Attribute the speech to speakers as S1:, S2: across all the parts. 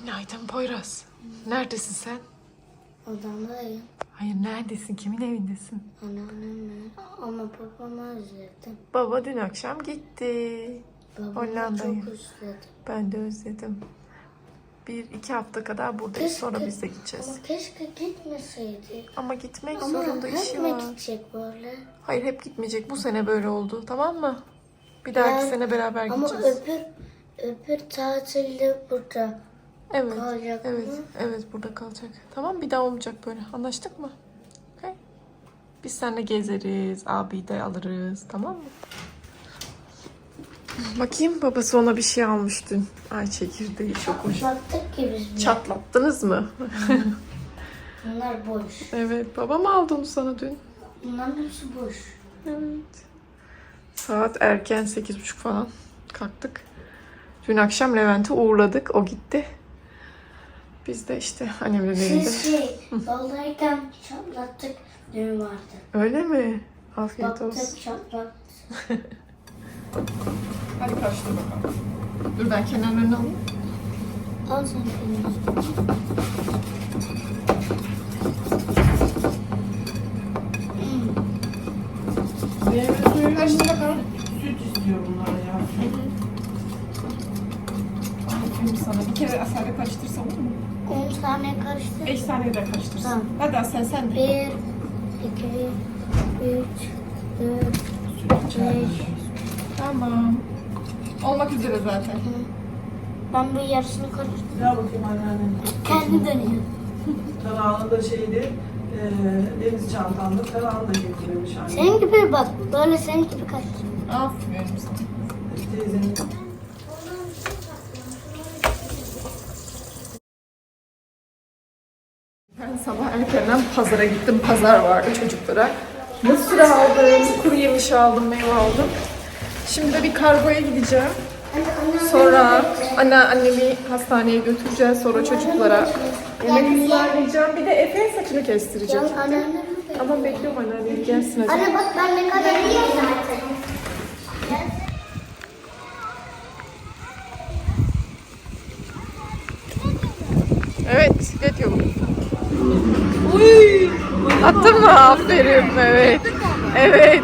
S1: Günaydın Poyraz. Neredesin sen?
S2: Odamdayım.
S1: Hayır neredesin? Kimin evindesin?
S2: Anneannemle. Ama babamı özledim.
S1: Baba dün akşam gitti.
S2: Babamı
S1: Hollanda'ya.
S2: çok özledim.
S1: Ben de özledim. Bir iki hafta kadar buradayız. Sonra biz de gideceğiz.
S2: Ama keşke gitmeseydi.
S1: Ama gitmek
S2: Ama
S1: zorunda
S2: hep
S1: işi
S2: mi
S1: var.
S2: gidecek böyle?
S1: Hayır hep gitmeyecek. Bu sene böyle oldu. Tamam mı? Bir dahaki
S2: Ben-
S1: sene beraber
S2: Ama
S1: gideceğiz.
S2: öbür öbür tatilde burada
S1: Evet.
S2: kalacak
S1: Evet.
S2: mı?
S1: Evet burada kalacak. Tamam bir daha olmayacak böyle. Anlaştık mı? Okay. Biz seninle gezeriz. Abi de alırız. Tamam mı? Bakayım babası ona bir şey almış dün. Ay çekirdeği çok hoş.
S2: Baktık ki biz de.
S1: Çatlattınız mı?
S2: Bunlar boş.
S1: evet babam aldı onu sana dün.
S2: Bunların hepsi boş.
S1: Evet. Saat erken 8.30 falan kalktık. Dün akşam Levent'i uğurladık. O gitti. Biz de işte annemlerin evinde.
S2: Siz şey yoldayken çatlattık düğün vardı.
S1: Öyle mi? Afiyet olsun.
S2: Baktık çatlattık.
S1: Hadi karıştır bakalım. Dur ben kenarlarını alayım.
S2: Al sen
S1: suyu karıştır bakalım. Aferin sana. Bir kere Asel'le karıştırsam olur mu?
S2: 10 tane karıştır.
S1: 5 saniye de karıştırsın.
S2: Tamam.
S1: Hadi Asel sen de.
S2: 1, 2, 3, 4, 5.
S1: Tamam. Olmak üzere zaten.
S2: Ben bir yarısını karıştırdım.
S3: Gel bakayım anneannem.
S2: Kendi dönüyor.
S3: Kanağında şeydi, e, deniz çantamda kanağını da getirmiş anne.
S2: Senin gibi bak. Böyle senin gibi karıştır.
S1: Aferin sana.
S3: Teyzenin
S1: sabah erkenden pazara gittim. Pazar vardı çocuklara. Mısır aldım, kuru yemiş aldım, meyve aldım. Şimdi de bir kargoya gideceğim. Sonra anne annemi hastaneye götüreceğiz. Sonra çocuklara yemek ısmarlayacağım. Bir de Efe'nin saçını kestireceğim. Tamam bekliyorum anneannem gelsin hadi.
S2: Anne bak ben ne kadar iyiyim zaten.
S1: Evet, bisiklet yolu. Attın mı? Aferin, evet. Evet.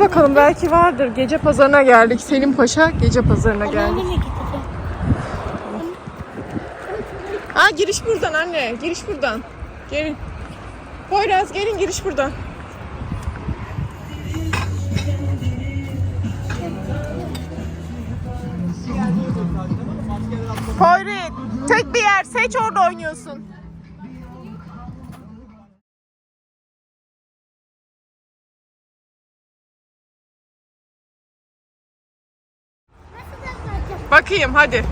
S1: Bakalım belki vardır. Gece pazarına geldik. Selim Paşa gece pazarına geldik. Ha giriş buradan anne. Giriş buradan. Gelin. Poyraz gelin giriş buradan. Poyraz tek bir yer seç orada oynuyorsun. Bakayım hadi.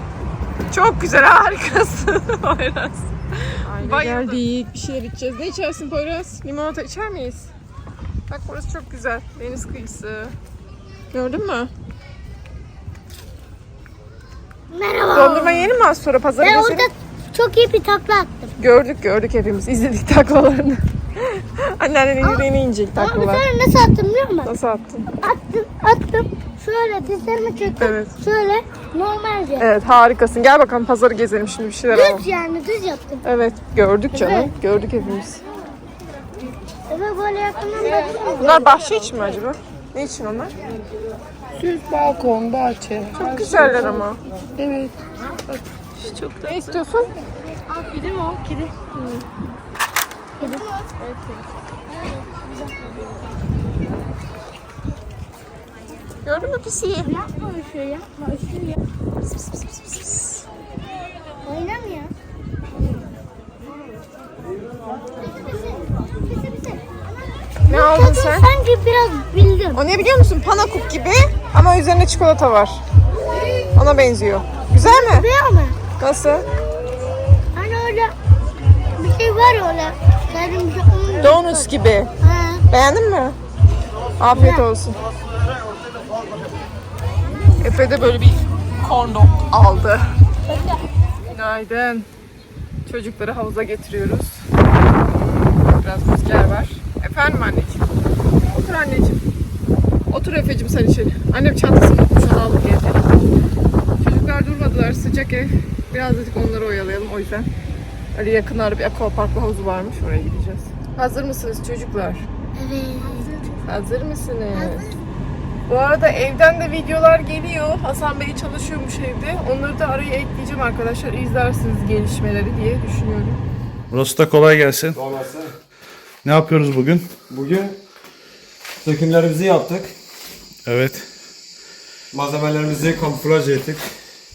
S1: Çok güzel harikasın Poyraz. Bayıldım. Geldik bir şeyler içeceğiz. Ne içersin Poyraz? Limonata içer miyiz? Bak burası çok güzel. Deniz kıyısı. Gördün mü?
S2: Merhaba.
S1: Dondurma yiyelim mi az sonra pazara
S2: Ben
S1: gezelim?
S2: orada çok iyi bir takla attım.
S1: Gördük gördük hepimiz. İzledik taklalarını. Anneannenin yüreğine inecek
S2: Ama bir
S1: taklalar.
S2: tane nasıl attım biliyor musun?
S1: Nasıl attın?
S2: Attım, attım. Şöyle dizlerimi çektim.
S1: Evet.
S2: Şöyle normalce.
S1: Evet harikasın. Gel bakalım pazarı gezelim şimdi bir şeyler alalım.
S2: Düz yani düz yaptım.
S1: Evet gördük canım.
S2: Evet.
S1: Gördük hepimiz.
S2: Eve böyle yakından baktım.
S1: Bunlar bahşiş mi acaba? Ne için onlar?
S3: Süs, balkon, bahçe.
S1: Çok güzeller ama.
S3: Evet.
S1: Çok Ne istiyorsun?
S2: Kedi mi o? Kedi.
S1: Gördün mü pisiyi?
S2: Yapma ışığı yapma ışığı yap. Oynamıyor.
S1: Ne aldın sen?
S2: Sanki biraz bildim.
S1: O ne biliyor musun? Panakuk gibi ama üzerine çikolata var. Ona benziyor. Güzel mi?
S2: Biliyor musun?
S1: Nasıl?
S2: Hani öyle bir şey var öyle. Onun.
S1: Donuts gibi.
S2: Ha.
S1: Beğendin mi? Afiyet olsun. Efe de böyle bir corn dog aldı. Günaydın. Çocukları havuza getiriyoruz. Biraz rüzgar var. Efendim anneciğim. Otur anneciğim. Otur Efe'cim sen içeri. Annem çantasını onu aldı geldi. Çocuklar durmadılar sıcak ev. Birazcık onları oyalayalım o yüzden. Öyle yakınlarda bir aquaparklı havuzu varmış oraya gideceğiz. Hazır mısınız çocuklar?
S2: Evet.
S1: Hazır mısınız? Bu arada evden de videolar geliyor. Hasan Bey çalışıyormuş evde. Onları da araya ekleyeceğim arkadaşlar. İzlersiniz gelişmeleri diye düşünüyorum.
S4: Burası da kolay gelsin.
S5: Olmazsa
S4: Ne yapıyoruz bugün?
S5: bugün dökümlerimizi yaptık.
S4: Evet.
S5: Malzemelerimizi kamuflaj ettik.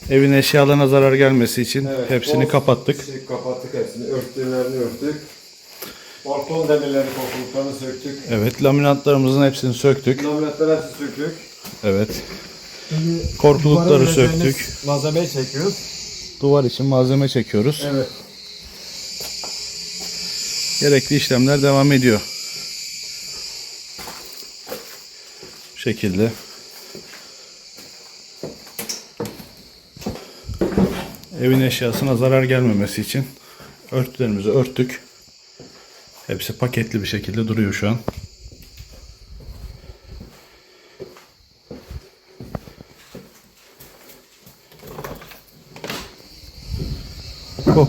S4: Evin eşyalarına zarar gelmesi için
S5: Evet,
S4: hepsini
S5: bol-
S4: kapattık.
S5: Şey, kapattık hepsini. Örtülerini örttük. Balkon demirleri kokuluklarını söktük.
S4: Evet, laminatlarımızın hepsini söktük.
S5: Laminatları hepsini söktük.
S4: Evet.
S5: Şimdi
S4: Korkulukları söktük.
S5: Malzemeyi çekiyoruz.
S4: Duvar için malzeme çekiyoruz.
S5: Evet.
S4: Gerekli işlemler devam ediyor. Bu şekilde. Evin eşyasına zarar gelmemesi için örtülerimizi örttük. Hepsi paketli bir şekilde duruyor şu an.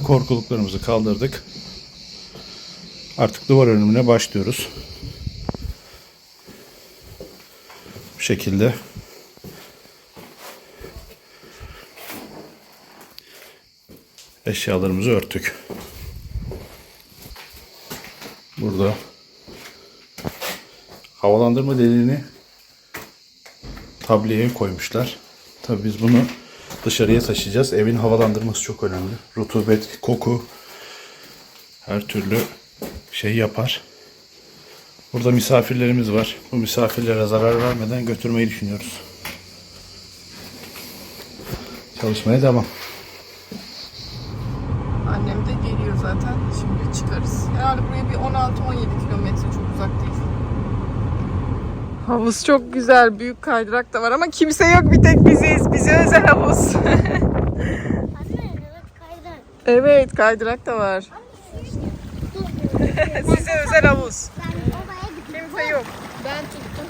S4: Korkuluklarımızı kaldırdık. Artık duvar örümüne başlıyoruz. Bu şekilde. Eşyalarımızı örttük. Burada havalandırma deliğini tabliyeye koymuşlar. Tabii biz bunu dışarıya taşıyacağız. Evin havalandırması çok önemli. Rutubet, koku her türlü şey yapar. Burada misafirlerimiz var. Bu misafirlere zarar vermeden götürmeyi düşünüyoruz. Çalışmaya devam.
S1: Annem de geliyor zaten. Şimdi çıkarız. Herhalde buraya bir 16-17 kilometre çok uzak değil. Havuz çok güzel. Büyük kaydırak da var ama kimse yok. Bir tek biziz. Bize özel havuz.
S2: Anne evet kaydı.
S1: evet kaydırak da var. Size özel havuz. Kimse yok.
S2: Ben tuttum.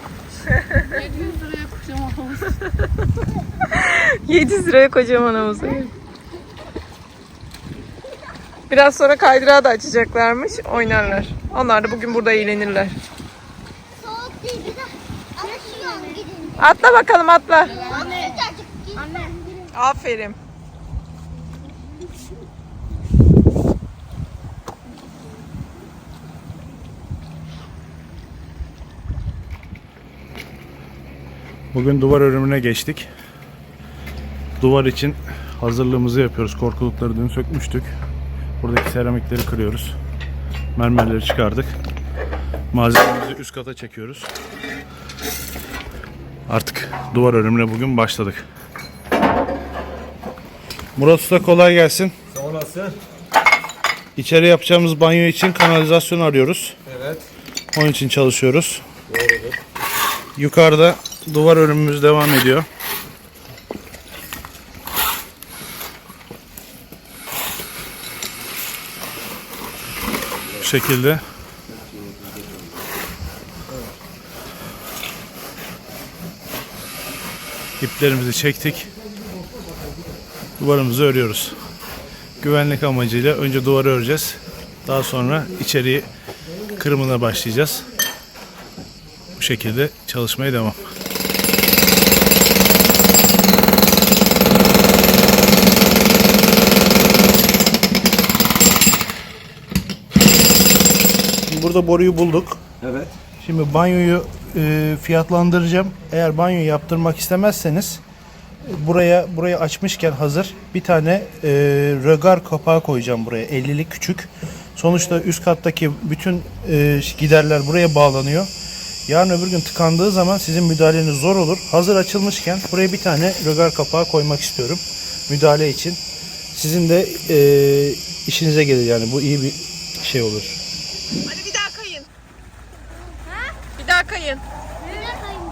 S1: 700 liraya kocaman havuz. evet. Biraz sonra kaydırağı da açacaklarmış. Oynarlar. Onlar da bugün burada eğlenirler.
S2: Soğuk değil bir de açıyorum gidin.
S1: Atla bakalım atla.
S2: Anne. Anne.
S1: Aferin.
S4: Bugün duvar örümüne geçtik. Duvar için hazırlığımızı yapıyoruz. Korkulukları dün sökmüştük. Buradaki seramikleri kırıyoruz. Mermerleri çıkardık. Malzememizi üst kata çekiyoruz. Artık duvar örümüne bugün başladık. Murat Usta kolay gelsin.
S5: Sağ olasın.
S4: İçeri yapacağımız banyo için kanalizasyon arıyoruz.
S5: Evet.
S4: Onun için çalışıyoruz. Yukarıda duvar örümümüz devam ediyor. Şekilde. İplerimizi çektik. Duvarımızı örüyoruz. Güvenlik amacıyla önce duvarı öreceğiz. Daha sonra içeriği kırımına başlayacağız. Bu şekilde çalışmaya devam. Şimdi burada boruyu bulduk.
S5: Evet.
S4: Şimdi banyoyu e, fiyatlandıracağım. Eğer banyo yaptırmak istemezseniz buraya burayı açmışken hazır bir tane e, rögar kapağı koyacağım buraya 50'lik küçük. Sonuçta üst kattaki bütün e, giderler buraya bağlanıyor. Yarın öbür gün tıkandığı zaman sizin müdahaleniz zor olur. Hazır açılmışken buraya bir tane rögar kapağı koymak istiyorum müdahale için. Sizin de e, işinize gelir yani bu iyi bir şey olur.
S1: Hadi bir daha kayın. Bir daha kayın.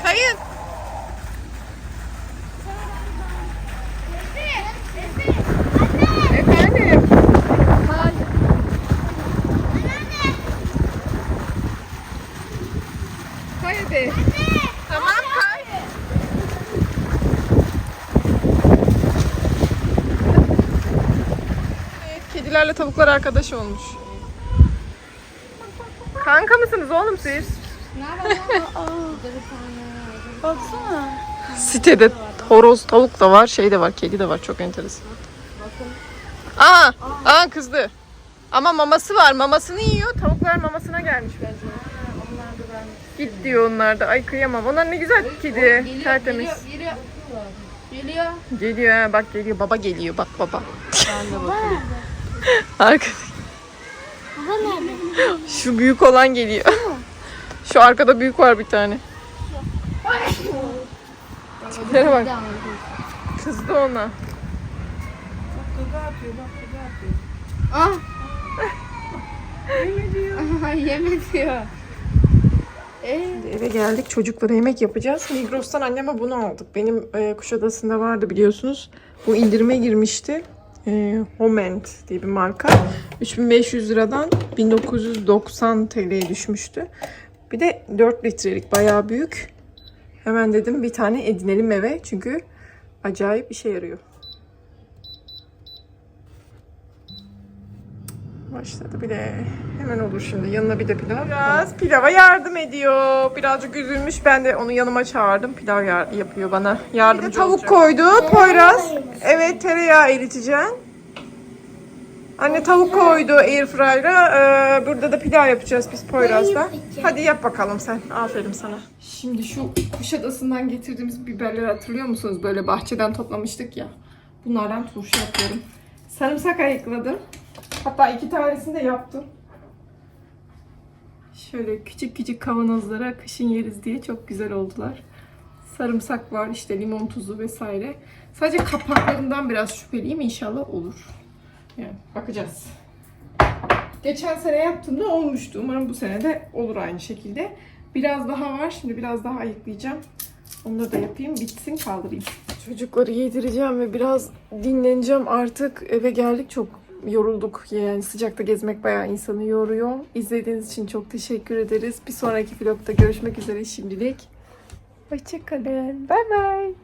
S1: Kayın. Efendim. Kay hadi. Tamam. Evet, kedilerle tavuklar arkadaş olmuş. Kanka mısınız oğlum siz?
S2: Baksana.
S1: Sitede horoz, tavuk da var, şey de var, kedi de var. Çok enteresan. Aa, aa kızdı. Ama maması var. Mamasını yiyor. Tavuklar mamasına gelmiş bence. Git diyor onlar da. Ay kıyamam. Onlar ne güzel kedi. Tertemiz.
S2: Geliyor. Geliyor.
S1: Geliyor ha, bak geliyor. Baba geliyor. Bak baba. Arkada.
S2: Baba nerede?
S1: Şu büyük olan geliyor. Şu arkada büyük var bir tane. Tiplere bak. Kızdı ona.
S3: Gaga yapıyor bak gaga yapıyor.
S2: Ah. Yemek diyor.
S1: Eve geldik. Çocuklara yemek yapacağız. Migros'tan anneme bunu aldık. Benim e, Kuşadası'nda vardı biliyorsunuz. Bu indirime girmişti. E, Homend diye bir marka. 3500 liradan 1990 TL'ye düşmüştü. Bir de 4 litrelik bayağı büyük. Hemen dedim bir tane edinelim eve. Çünkü acayip işe yarıyor. Başladı bile. Hemen olur şimdi. Yanına bir de pilav. Biraz pilava yardım ediyor. Birazcık üzülmüş. Ben de onu yanıma çağırdım. Pilav yar- yapıyor bana. Yardımcı bir de tavuk koydu. Poyraz. Evet tereyağı eriteceğim. Anne tavuk koydu airfryer'a. Ee, burada da pilav yapacağız biz Poyraz'da. Hadi yap bakalım sen. Aferin sana. Şimdi şu Kuşadası'ndan getirdiğimiz biberleri hatırlıyor musunuz? Böyle bahçeden toplamıştık ya. Bunlardan turşu yapıyorum. Sarımsak ayıkladım. Hatta iki tanesini de yaptım. Şöyle küçük küçük kavanozlara kışın yeriz diye çok güzel oldular. Sarımsak var, işte limon tuzu vesaire. Sadece kapaklarından biraz şüpheliyim. İnşallah olur. Yani bakacağız. Geçen sene yaptığımda olmuştu. Umarım bu sene de olur aynı şekilde. Biraz daha var. Şimdi biraz daha ayıklayacağım. Onları da yapayım. Bitsin kaldırayım. Çocukları yedireceğim ve biraz dinleneceğim artık. Eve geldik çok yorulduk. Yani sıcakta gezmek bayağı insanı yoruyor. İzlediğiniz için çok teşekkür ederiz. Bir sonraki vlogda görüşmek üzere şimdilik. Hoşçakalın. Bay bay.